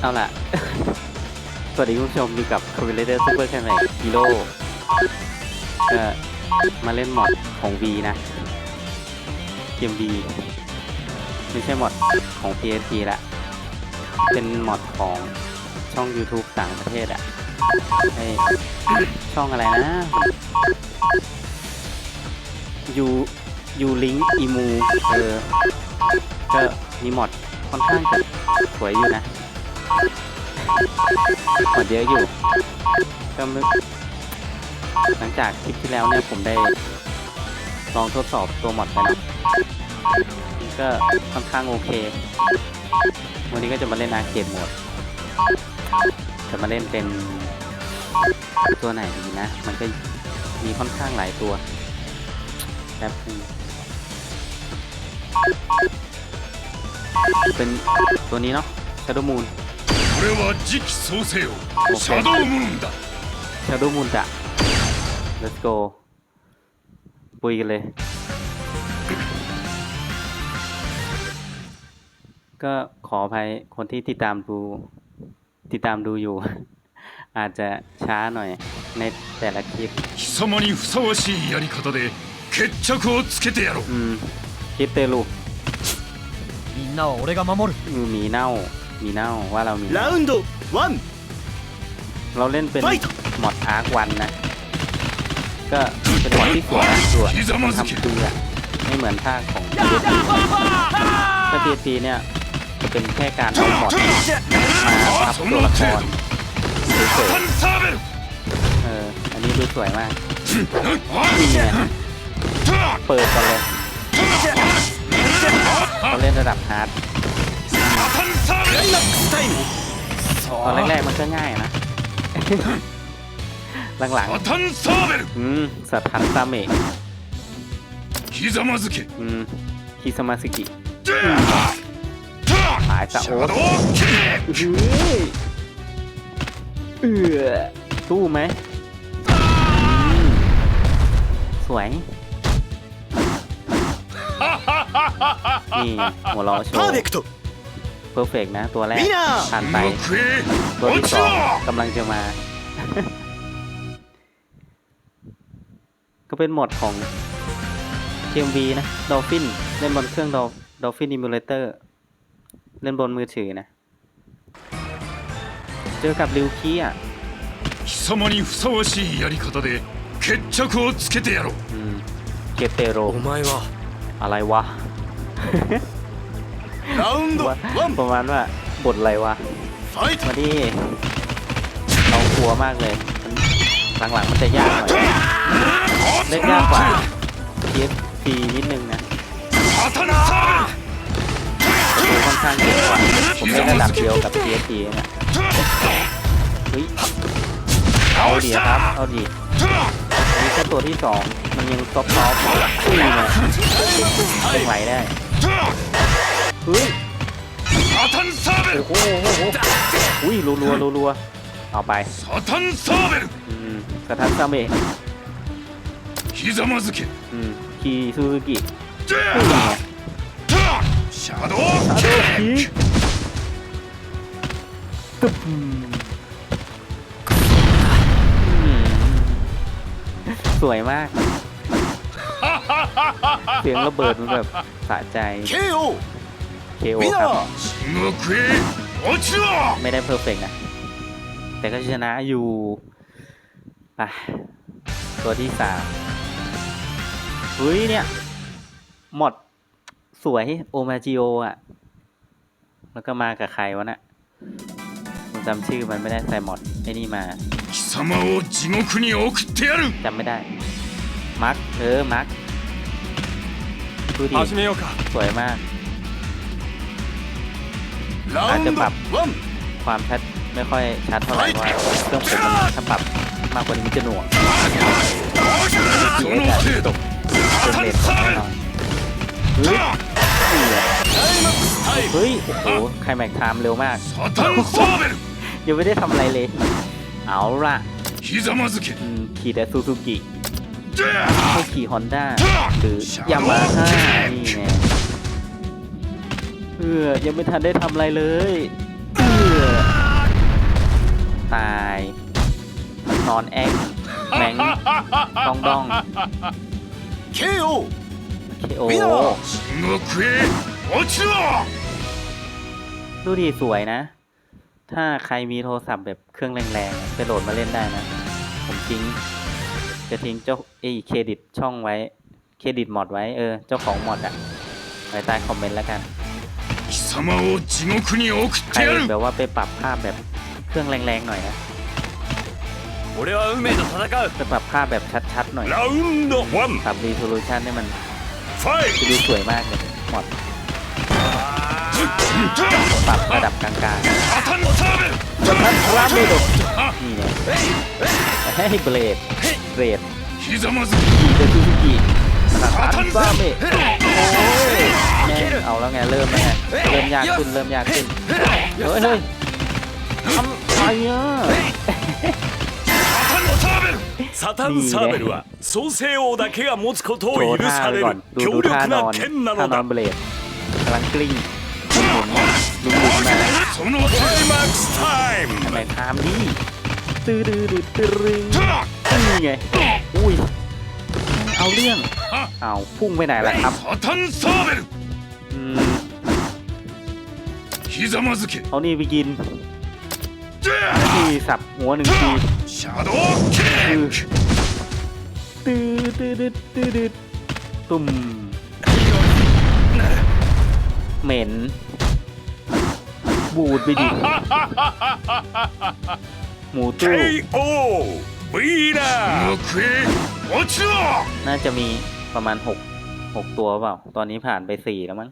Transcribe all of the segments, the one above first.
เอาล่ะ สวัสดีคุณผู้ชมอยู่กับ c o m m a n d e r Super c a m e r Hero ก็มาเล่นมอดของ V นะ เกม V ไม่ใช่มอดของ PSP ละ เป็นมอดของช่อง YouTube ต่างประเทศอะไอช่องอะไรนะยูยูลิงอีมูเออก็มีมอดค่อนข้างจะสวยอยู่นะ หมดเยอะอยู่ ก็ม่หลังจากคลิปที่แล้วเนี่ยผมได้ลองทดสอบตัวหมดไปนะก็ค่อนข้างโอเค วันนี้ก็จะมาเล่นอาร์เคดโหมด จะมาเล่นเป็นตัวไหนดีนะ มันก็มีค่อนข้างหลายตัวแป๊บนึงเป็นตัวนี้เนาะ Shadow Moon れは次期創生をシャドウムーンだ Shadow Moon จ้ะ let's go ปุยกันเลย ก็ขออภัยคนที่ติดตามดู ติดตามดูอยู่ อาจจะช้าหน่อยในแต่ละคลิป 貴様にふさわしいやり方で決着をつけてやろう อืม คิดเตลู みんなは俺が守る อือห มีเน่าหมีเน่าว่าเรามีเน่า ラウンドワン เราเล่นเป็น ไฟท์ มอดอาร์ควันนะ ก็เป็นมอดที่สวยนะสวยทำดีอะไม่เหมือนภาคของ PSP ถ้า PSP เนี่ยจะเป็นแค่การเอามอดมาทับตัวละครเฉย タンサーベル ๆเออ อันนี้ดูสวยมาก あ นี่ไงเปิดกันเลยเขาเล่นระดับฮาร์ด ตอนแรกๆมันก็ง่ายนะ หลังๆอืมสัตว์พันซาเมะฮิซามาซุกิอืมฮิซามาซุกิหายจะโอ๊ตเออสู้ไหม สวย นี่หัวเราะโชว์ เพอร์เฟกนะ ตัวแรก ウィナー ผ่านไป 無悔 ตัว 落 ที่ ち สอง ろ กำลังจะมา ก็เป็นโหมดของ KMV นะ Dolphin เล่นบนเครื่อง Dol- Dolphin Emulator เล่นบนมือถือนะ เจอกับริวคีอ่ะ 貴様にふさわしいやり方で決着をつけてやろう อืมเกเตโร お前は อะไร Round ว่าประมาณว่าบทอะไรวะมาดิเรากลัวมากเลยหลังๆมันจะยากหน่อยเล่นยากกว่าเทีสปีนิดนึงนะค่อนข้างเยอะกว่าผมเล่นระดับเดียวกับ PSP นะเฮ้ยเอาดีครับเอาดีนี่แค่ตัวที่สองมันยังซอฟต์ๆอยู่นะยังไหลได้ เฮ้ยซาทันซาเบลโอ้โหโอ้โหอุ้ยรัวรัวรัวรัวเอาไปซาทันซาเบลอืมซาทันซาเบลฮิซามาซุกิอืมคีซูซูกิโจ้าชาโดว์คิกตึ๊บสวยมาก เสียงระเบิดมันแบบสะใจ KO เคโอครับไม่ได้เพอร์เฟกนะ แต่ก็ชนะอยู่ไปตัวที่สามเฮ้ยเนี่ย หมดสวยโอมาจิโออะ แล้วก็มากับใครวะนะ่ะจำชื่อมันไม่ได้ใส่หมดไอ้นี่มาจำไม่ได้ มาร์คเออ มาร์คดูดีสวยมาก อาจจะปรับความชัดไม่ค่อยชัดเท่าไหร่เพราะเครื่องผมมัถ้าปรับมากกว่านี้มันจะหน่วงเสียการตกเป็นเลนของเราเฮ้ยเฮ้ยโอ้โหใครแม็กไทม์เร็วมากยังไม่ได้ทำอะไรเลย เอาละขี่แต่ซูซูกิไม่ขี่ฮอนด้าหรือยามาฮ่านี่ไง เออยังไม่ทันได้ทำอะไรเลยเออ ตายนอนแองแมงดองดอง KO โอ 地獄へ落ちろ ดูดีสวยนะ ถ้าใครมีโทรศัพท์แบบเครื่องแรงๆอะไปโหลดมาเล่นได้นะ ผมทิ้ง จะทิ้งเจ้าไอ้เครดิตช่องไว้ เครดิตมอดไว้ เออ เจ้าของมอดอะไว้ใต้คอมเมนต์แล้วกัน 貴様を地獄に送っ ใคร てやる แบบว่าไปปรับภาพแบบเครื่องแรงๆหน่อยนะ 俺は運命と戦う ไปปรับภาพแบบชัดๆหน่อย ラウンドワン ปรับรีโซลูชันให้มัน ファイ จะดูสวยมากเลยมอด ト ปรับระดับกลางๆ アタンサーベル จนนั้นราเมโดนี่เนี่ยให้เบลดเบลด ひざまず ขี่เดซูซูกิ สถานซาเมะโอ้ยแม่งเอาแล้วไงเริ่มแล้วไงเริ่มยากขึ้นเริ่มยากขึ้นเฮ้ยเฮ้ยทำอะไรอ่ะ アタンサーベルサタンサーベルは創世王だけが持つことを โชว์ 許 ท่า さ ไป れ ก่อน る ดู 強 ดู 力 ท่านอน な剣な ท่า の นอน だ เบลดกำลังกลิ้งหมุนหมุนลุมๆมา その クライマックスタイム ทำไมทามนี่ตื้อดื้อดื้อตื้อรึงนี่ไงอุ้ย เอาเรื่องเอาพุ่งไปไหนล่ะครับเอานี่ไปกินทีสับหัวหนึ่งทีชาโอตื้ตืดตืดดตุ่มเหม็น บูดไปดิหมูตู้ KO วีนะ น่าจะมีประมาณหกหกตัวเปล่า ตอนนี้ผ่านไปสี่แล้วมั้ง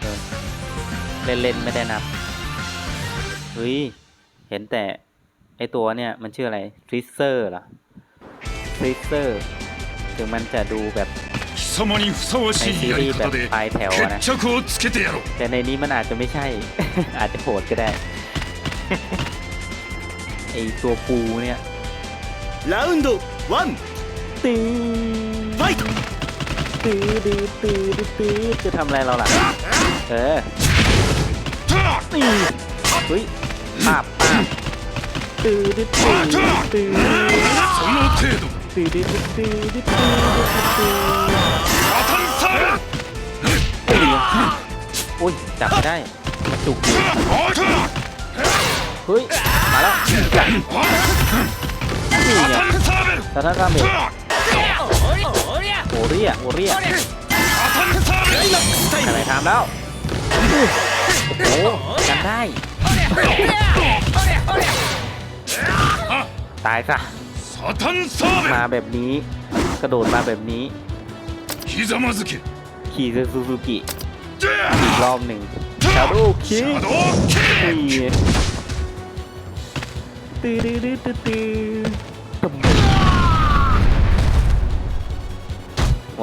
เออเล่นๆ ไม่ได้นับ เฮ้ย เห็นแต่ ไอตัวเนี่ย มันชื่ออะไรฟริเซอร์เหรอฟริเซอร์ ถึงมันจะดูแบบ 貴様にふさわしいやり方でパイテオはね決着をつけてやろう แต่ในนี้มันอาจจะไม่ใช่ อาจจะโหดก็ได้ ไอตัวปูเนี่ย ラウンド one ตีไฟตีดีตีดีตีจะทำอะไรเราล่ะ เออนี่เฮ้ยปาบปาบตีดีตีตีตีดีตีตีตีตีตีโอ้ยจับไม่ได้มันจุกอยู่เฮ้ย มาแล้วนี่ไง สถานการณ์มเบรกโอเรียโอเรียอะไรทำแล้วโอ้กันได้ ตายซะมาแบบนี้ กระโดดมาแบบนี้คีซามาซุกิคีซูซูกิอีกรอบหนึ่งชาโดว์คิงตีตื้อตื้อตื้อตื้อ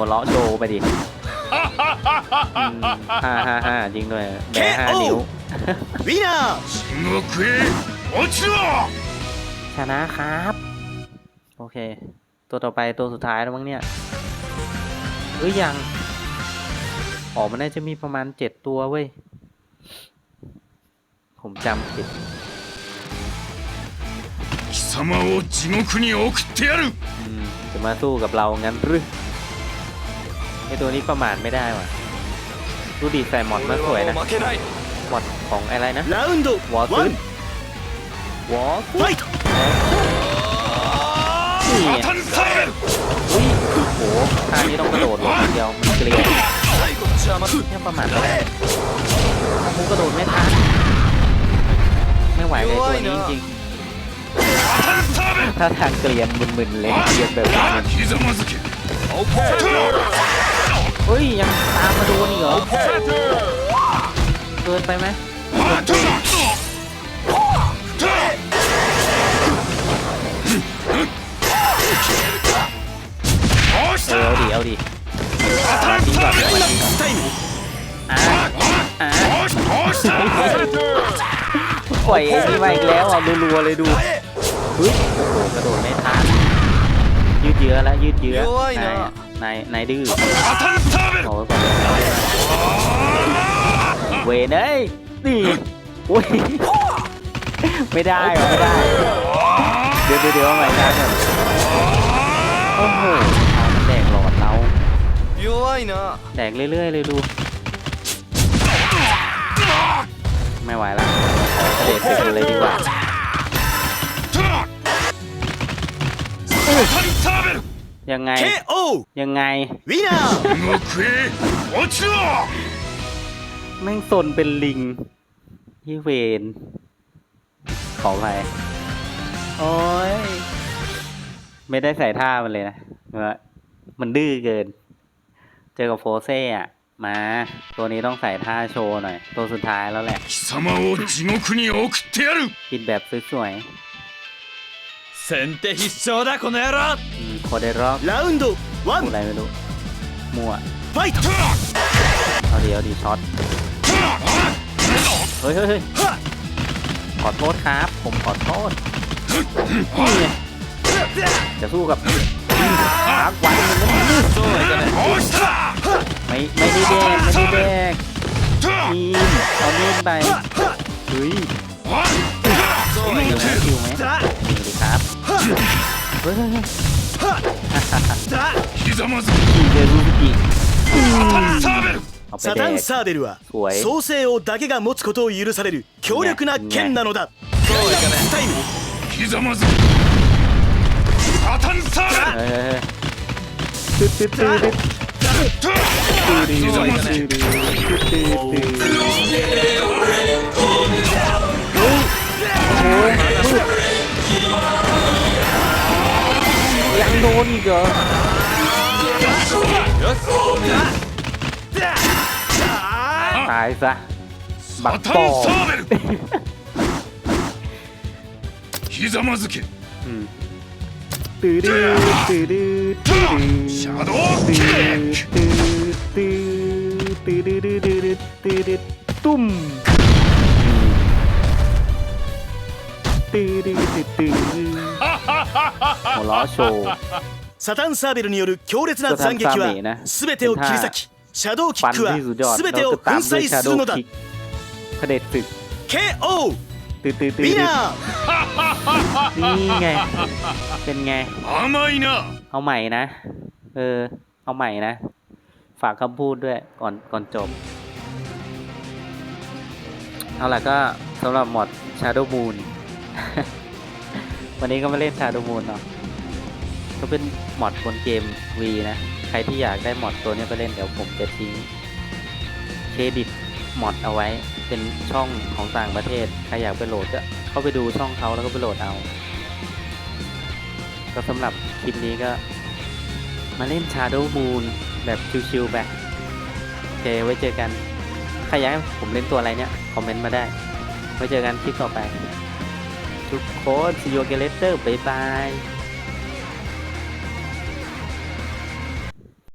หัวเราะโชว์ไปดิฮ่าฮ่าฮ่าจริงด้วยแบะห้านิ้ว ウィナー地獄へ落ちろ ชนะครับ โอเค ตัวต่อไปตัวสุดท้ายแล้วมั้งเนี่ยเอ้ยยังอ๋อมันน่าจะมีประมาณเจ็ดตัวเว้ย ผมจำผิด 貴様を地獄に送ってやる อืมจะมาสู้กับเรางั้นหรือ ไอตัวนี้ประมาทไม่ได้ว่ะดูดีใส่หมอดมาสวยนะหมอดของอะไรนะวอลขึ้วอลขึ้นี่โอ้โหท่านี้ต้องกระโดดหเดียวมัเกลียดเนี่ประมาทไม่ไดมูกระโดดไม่ทันไม่ไหวเลยตัวนี้จริงถ้าทางเกลียนมึนๆเลยเกลียนแบบนี้ เฮ้ย ยังตามมาโดนอีกเหรอ เกินไปไหมเออเอาดิเอาดิทิ้งก่อนทิ้งก่อ่าอ่าปล่อยไอ้นี่มาอีกแล้วอะรัวๆเลยดูเฮ้ยกระโดดไม่ทันยืดเยื้อแล้วยืดเยื้อ นายนายดื้อเอาไว้ก่อนเวนเอ้ยนี่โอ้ยไม่ได้ไม่ได้ เดี๋ยวเดี๋ยวเอาใหม่ได้ก่อนโอ้โหแดงหลอดเราแดงเรื่อยๆเลยดู ไม่ไหวแล้วเด็ดไปเลยดีกว่า ยังไง KO ยังไง ウィナー動くへ落ちろ แม่งซนเป็นลิงยี่เวน ขอไปโอ้ย ไม่ได้ใส่ท่ามันเลยนะว่ามันดื้อเกิน เจอกับโฟเซ่อะมา ตัวนี้ต้องใส่ท่าโชว์หน่อย ตัวสุดท้ายแล้วแหละ 貴様を地獄に送ってやる ปิดแบบสวย 先手必勝だこの野郎ๆอืมโคเดร็อก ラウンド พูด 1 อะไรไม่รู้ มั่ว ファイト เอาดีเอาดีช็อต เฮ้ยเฮ้ยเฮ้ยขอโทษครับ ผมขอโทษนี่ไงจะสู้กับขาควันมันไม่ดื้อ そうはいかないどうした ไม่ไม่ได้แดกไม่ได้แดกทีมเอาเล่นไปเฮ้ยคิวไห มคิวไหมดีดีครับเฮ้ยเฮ้ยเฮ้ย ひざまずき ขี่เรือรูบิกิ サタンサーベル เอาไป サ แด タン ก サーベルはすごい創世王だけが持つことを許される強力な剣なのだそうはいかないスタイルひざまずきサタンサー เฮ้ยเฮ้ยเฮ้ยตึ๊ดตึ๊ดตึ๊ดตึ๊ด ベルひざまずき ยั โดนอีกเหรอตายซะ บัก サタ ปอ ンサーベルひざまずけ อืมตื้อดื้อตื้อดื้อตื้อดื้อ シャドウ ตื้ キ อ ック ตื้อตื้อตื้อดื้อดื้อดื้อดื้อตื้อดื้อตุ้มตื้อดื้อตื้อตื้อหัวล้อโชว์ サタンサーベルによる強烈な斬撃は全てを切り裂きシャドウキックは全てを粉砕するのだ KO ตื้อตื้อตื้อビナนี่ไง เป็นไง甘いなเอาใหม่นะ เออ เอาใหม่นะ ฝากคำพูดด้วยก่อนก่อนจบ เอาล่ะก็สำหรับหมดชาโดว์ Moon วันนี้ก็มาเล่นชาโดว์ Moon เนาะ ก็เป็นหมดบนเกม V นะ ใครที่อยากได้หมดตัวนี้ไปเล่นเดี๋ยวผมจะทิ้งเครดิตหมดเอาไว้เป็นช่องของต่างประเทศ ใครอยากไปโหลดก็เข้าไปดูช่องเขาแล้วก็ไปโหลดเอา ก็สำหรับคลิปนี้ก็ มาเล่น Shadow Moon แบบชิวๆแบบโอเคไว้เจอกัน ใครอยากให้ผมเล่นตัวอะไรเนี่ย คอมเมนต์มาได้ ไว้เจอกันคลิปต่อไป ทุกคน see you again later บ๊ายบาย